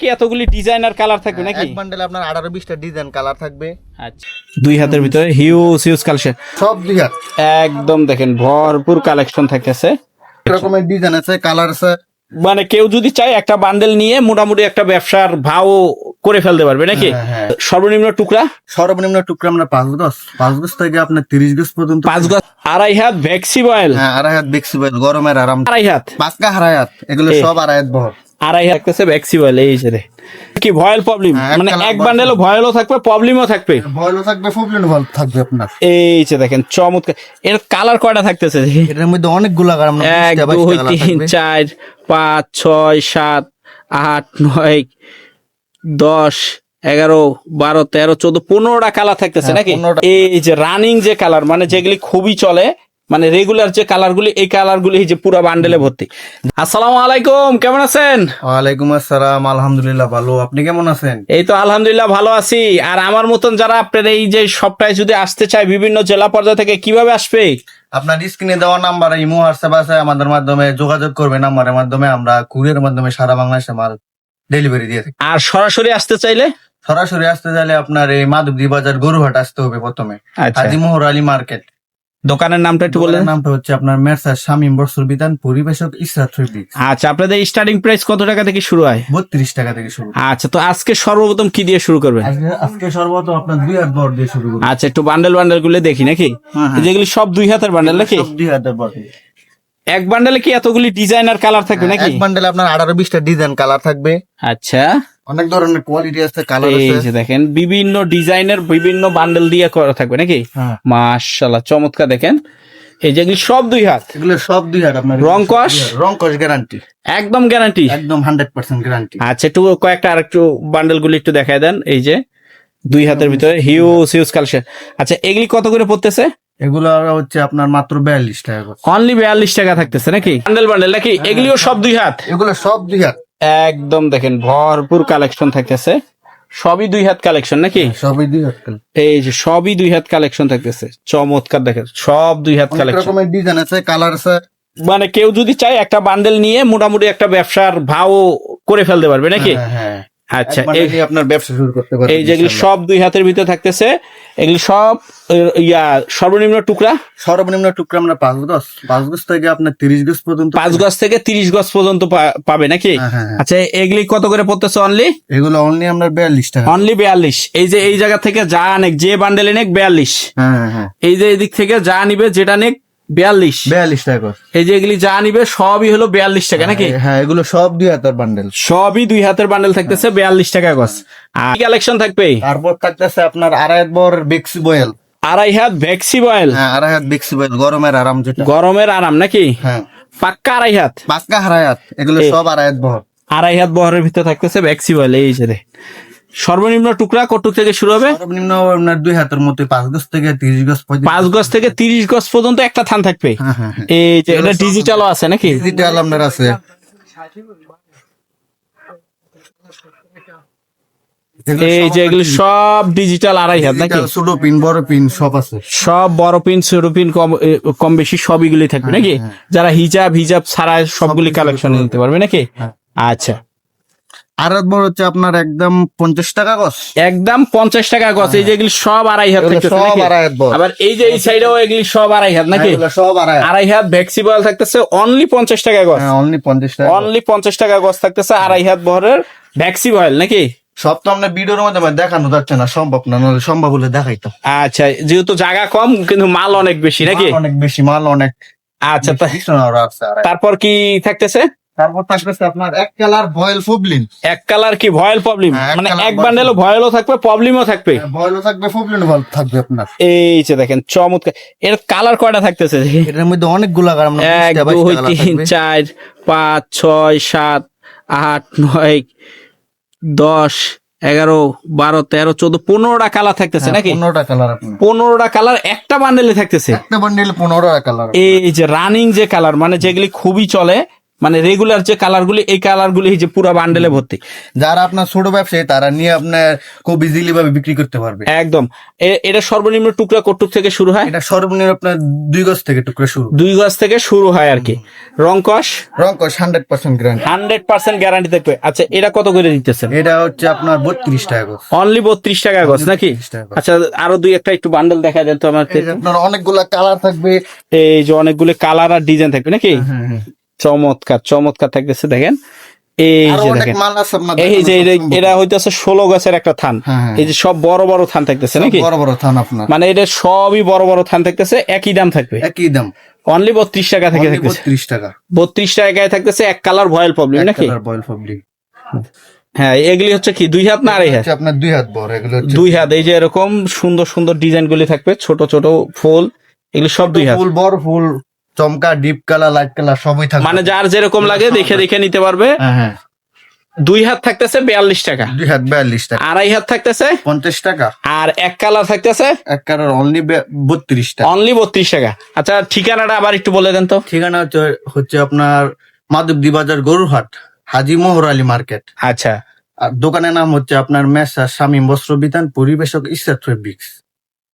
কি এতগুলি designer colour থাকবে নাকি? এক বান্ডেলে আপনার আঠারো বিশটা ডিজাইন কালার থাকবে। আচ্ছা। দুই হাতের ভিতরে হিউজ হিউজ কালেকশন সব দুই হাত। একদম দেখেন ভরপুর কালেকশন থাকতেছে। রকমের ডিজাইন আছে কালার আছে। মানে কেউ যদি চায় একটা বান্ডেল নিয়ে মোটামুটি একটা ব্যবসার ভাও করে ফেলতে পারবে নাকি? হ্যাঁ, হ্যাঁ। সর্বনিম্ন টুকরা? সর্বনিম্ন টুকরা আমরা পাঁচ গজ। পাঁচ গজ থেকে আপনার তিরিশ গজ পর্যন্ত পাঁচ গজ আড়াই হাত ভ্যাক্সিবয়েল হ্যাঁ আড়াই হাত বয়েল গরমের আরাম। আড়াই হাত। পাঁচকা আড়াই হাত এগুলো সব আড়াই হাত বহর আড়াই থাকতেছে ভ্যাক্সিবয়েল এই রে। কি ভয়েল প্রবলেম হ্যাঁ, মানে এক বান্ডেলও ভয়েলও থাকবে প্রবলেমও থাকবে। বয়েলও থাকবে ফুবলিন বল থাকবে আপনার। এই যে দেখেন চমৎকার। এর কালার কয়টা থাকতেছে? এটার মধ্যে অনেকগুলো কালার আমরা এক দুই তিন চার পাঁচ ছয় সাত আট নয় দশ এগারো বারো তেরো চোদ্দ পনেরোটা কালার থাকতেছে হ্যাঁ, নাকি? এই যে রানিং যে কালার মানে যেগুলি খুবই চলে মানে রেগুলার যে কালার গুলি এই কালার গুলি এই যে পুরো বান্ডেলে ভর্তি। আসসালামু আলাইকুম কেমন আছেন? ওয়ালাইকুম আসসালাম আলহামদুলিল্লাহ ভালো। আপনি কেমন আছেন? এই তো আলহামদুলিল্লাহ ভালো আছি। আর আমার মতন যারা আপনার এই যে সবটায় যদি আসতে চায় বিভিন্ন জেলা পর্যায় থেকে কীভাবে আসবে? আপনার স্ক্রিনে দেওয়া নাম্বার ইমো হোয়াটসঅ্যাপ আছে আমাদের মাধ্যমে যোগাযোগ করবে নাম্বারের মাধ্যমে আমরা কুরিয়ার মাধ্যমে সারা বাংলাদেশে মাল ডেলিভারি দিয়ে থাকি। আর সরাসরি আসতে চাইলে? সরাসরি আসতে চাইলে আপনার এই মাধবদী বাজার গরুহাট আসতে হবে প্রথমে। আচ্ছা। হাজি মোহর আলী মার্কেট দোকানের নামটা একটু দোকানের নামটা হচ্ছে আপনার মেরসার শামীম বর্ষর বিধান পরিবেশক ইসরাত আচ্ছা আপনাদের স্টার্টিং প্রাইস কত টাকা থেকে শুরু হয়? বত্রিশ টাকা থেকে শুরু। আচ্ছা তো আজকে সর্বপ্রথম কি দিয়ে শুরু করবেন? আজকে সর্বত আপনার দুই হাত বর দিয়ে শুরু করি আচ্ছা একটু বান্ডেল বান্ডেলগুলো দেখি নাকি? হ্যাঁ, হ্যাঁ। যেগুলি সব দুই হাতের বান্ডেল নাকি? সব দুই হাতের বর এক বান্ডেলে কি এতগুলি ডিজাইনার কালার থাকবে নাকি? এক বান্ডেলে আপনার আঠারো বিশটা ডিজাইন কালার থাকবে। আচ্ছা। অনেক ধরনের কোয়ালিটি আছে কালার এই আছে। যে দেখেন বিভিন্ন ডিজাইনের বিভিন্ন বান্ডেল দিয়ে করা থাকবে নাকি? হ্যাঁ। মাশাল্লাহ চমৎকার দেখেন। এই যেগুলি সব দুই হাত? এগুলো সব দুই হাত আপনার। রং কস? রং কস গ্যারান্টি একদম গ্যারান্টি একদম হান্ড্রেড পার্সেন্ট গ্যারান্টি আচ্ছা একটু কয়েকটা আর একটু বান্ডেল গুলি একটু দেখায় দেন। এই যে দুই হাতের ভিতরে হিউজ হিউজ কালেকশন আচ্ছা এগুলি কত করে পড়তেছে? এগুলো হচ্ছে আপনার মাত্র বিয়াল্লিশ টাকা অনলি বিয়াল্লিশ টাকা থাকতেছে নাকি? বান্ডেল বান্ডেল নাকি? এগুলিও সব দুই হাত? এগুলো সব দুই হাত। একদম দেখেন ভরপুর কালেকশন থাকতেছে। সবই দুই হাত কালেকশন নাকি? সবই দুই হাত এই যে সবই দুই হাত কালেকশন থাকতেছে। চমৎকার দেখেন সব দুই হাত কালেকশন রকমের ডিজাইন আছে কালার আছে। মানে কেউ যদি চায় একটা বান্ডেল নিয়ে মোটামুটি একটা ব্যবসার ভাও করে ফেলতে পারবে নাকি? হ্যাঁ, হ্যাঁ। আচ্ছা আপনার ব্যবসা শুরু করতে পারবেন এই যেগুলি সব দুই হাতের ভিতরে থাকতেছে এগুলি সব ইয়া সর্বনিম্ন টুকরা? সর্বনিম্ন টুকরা আমরা পাঁচ গজ। পাঁচ গজ থেকে আপনার তিরিশ গজ পর্যন্ত পাঁচ গজ থেকে তিরিশ গজ পর্যন্ত পাবে নাকি? হ্যাঁ, হ্যাঁ, হ্যাঁ। আচ্ছা এগুলি কত করে পড়তেছে অনলি এগুলো অনলি আমরা বিয়াল্লিশ টাকা। অনলি বিয়াল্লিশ। এই যে এই জায়গা থেকে যা আনেক যে বান্ডেল নেক বিয়াল্লিশ। এই যে এদিক থেকে যা নিবে যেটা নেক বিয়াল্লিশ। বিয়াল্লিশ টাকা। এই যে এগুলি যা নিবে সবই হলো বিয়াল্লিশ টাকা নাকি? হ্যাঁ এগুলো সব দুই হাতের বান্ডেল সবই দুই হাতের বান্ডেল থাকতেছে বিয়াল্লিশ টাকা গজ আর কালেকশন থাকবে? তারপর থাকতেছে আপনার আড়াই বর বেক্সি বয়েল আড়াই হাত ভ্যাক্সি বয়েল হ্যাঁ আড়াই হাত বেক্সি বয়েল গরমের আরাম যেটা। গরমের আরাম নাকি? হ্যাঁ। পাক্কা আড়াই হাত? পাঁচকা আড়াই হাত এগুলো সব আড়াই হাত বহর। আড়াই হাত বহরের ভিতরে থাকতেছে ভ্যাক্সি বয়েল এই যে। সর্বনিম্ন টুকরা কটুক থেকে শুরু হবে? সর্বনিম্ন আপনার দুই হাতের মতো পাঁচ গজ থেকে তিরিশ গজ পর্যন্ত। পাঁচ গজ থেকে তিরিশ গজ পর্যন্ত একটা থান থাকবে? হ্যাঁ হ্যাঁ হ্যাঁ। এই যে এটা ডিজিটালও আছে নাকি? ডিজিটাল আপনার আছে। এই যে এগুলো সব ডিজিটাল আড়াই হাত নাকি? ছোট পিন বড় পিন সব আছে। সব বড় পিন ছোট পিন কম কম বেশি সবইগুলি থাকবে নাকি? যারা হিজাব হিজাব ছাড়া সবগুলি কালেকশন নিতে পারবে নাকি। আচ্ছা। আর হচ্ছে আপনার একদম পঞ্চাশ টাকা গজ একদম পঞ্চাশ টাকা গছ এই যে এগুলি সব আড়াই হাত সব আড়াই হাত আবার এই যে এই সাইডেও এগুলি সব আড়াই হাত নাকি? সব আড়াই আড়াই হাত ভ্যাক্সিবল থাকতেছে অনলি পঞ্চাশ টাকা গছ। হ্যাঁ অনলি পঞ্চাশ টাকা অনলি পঞ্চাশ টাকা গছ থাকতেছে আড়াই হাত বহরের ভ্যাক্সিবল নাকি? সব তো আমরা ভিডিওর মধ্যে দেখানো যাচ্ছে না সম্ভব না নাহলে সম্ভব হলে দেখাইতাম। আচ্ছা যেহেতু জায়গা কম কিন্তু মাল অনেক বেশি নাকি? অনেক বেশি মাল অনেক আচ্ছা। তারপর কি থাকতেছে? তারপর থাকতেছে আপনার এক কালার ভয়েল ফুবলিন। এক কালার কি? Voile problem? হ্যাঁ, মানে এক বান্ডেলও ভয়েলও থাকবে প্রবলেমও থাকবে? ভয়েলও থাকবে ভয়েল থাকবে আপনার। এই যে দেখেন চমৎকার। এর কালার কয়টা থাকতেছে? এটার মধ্যে অনেকগুলো কালার আমরা এক দুই তিন চার পাঁচ ছয় সাত আট নয় দশ এগারো বারো তেরো চোদ্দ পনেরোটা কালার থাকতেছে হ্যাঁ, নাকি? পনেরোটা কালার পনেরোটা কালার একটা বান্ডেলে থাকতেছে? একটা বান্ডিল পনেরোটা কালার। এই যে রানিং যে কালার মানে যেগুলি খুবই চলে মানে রেগুলার যে কালারগুলি এই কালারগুলি এই যে পুরো বান্ডেলে ভর্তি। যারা আপনার ছোট ব্যবসায়ী তারা নিয়ে আপনার খুব ইজিলি ভাবে বিক্রি করতে পারবে। একদম। এটা সর্বনিম্ন টুকরা কটুক থেকে শুরু হয়? এটা সর্বনিম্ন আপনার দুই গজ থেকে টুকরা শুরু। দুই গজ থেকে শুরু হয় আর কি। রংকশ রং কস hundred percent guarantee hundred percent guarantee থাকবে। আচ্ছা এটা কত করে দিতেছেন? এটা হচ্ছে আপনার বত্রিশ টাকা গজ। অনলি বত্রিশ টাকা গজ নাকি? 32 টাকা গজ। আচ্ছা আরও দুই একটা একটু বান্ডেল দেখা দেন তো আমার আপনার অনেকগুলা কালার থাকবে। এই যে অনেকগুলো কালার আর ডিজাইন থাকবে নাকি? চমৎকার চমৎকার থাকতেছে দেখেন। এই যে দেখেন এই যে এটা- হইতেছে ষোলো গাছের একটা থান। হ্যাঁ, হ্যাঁ। এই যে সব বড় বড় থান থাকতেছে নাকি? বড় বড় থান আপনার। মানে এটা সবই বড় বড় থান থাকতেছে একই দাম থাকবে। একই দাম। অনলি বত্রিশ টাকা থেকে থাকতেছে। বত্রিশ টাকা। বত্রিশ টাকায় থাকতেছে এক কালার ভয়েল প্রবলেম নাকি? Voile public. হ্যাঁ এগুলি হচ্ছে কি দুই হাত না আড়াই হাত? আপনার দুই হাত বড় এগুলো দুই হাত এই যে এরকম সুন্দর সুন্দর ডিজাইন গুলি থাকবে ছোট ছোট ফুল এগুলি সব দুই হাত। ফুল বড় ফুল চমকা ডিপ কালার লাইট কালার সবই থাকবে। মানে যার যেরকম লাগে দেখে দেখে নিতে পারবে। হ্যাঁ হ্যাঁ। দুই হাত থাকতেছে বিয়াল্লিশ টাকা। দুই হাত বিয়াল্লিশ টাকা। আড়াই হাত থাকতেছে? পঞ্চাশ টাকা। আর এক কালার থাকতেছে? এক কালার অনলি বত্রিশ টাকা। অনলি বত্রিশ টাকা। আচ্ছা ঠিকানাটা আবার একটু বলে দেন তো। ঠিকানা হচ্ছে হচ্ছে আপনার মাধবদী বাজার গরুরহাট হাজি মোহর আলী মার্কেট। আচ্ছা। আর দোকানের নাম হচ্ছে আপনার মেসা শামীম বস্ত্র বিধান পরিবেশক ইস্তাদ ফেব্রিক্স।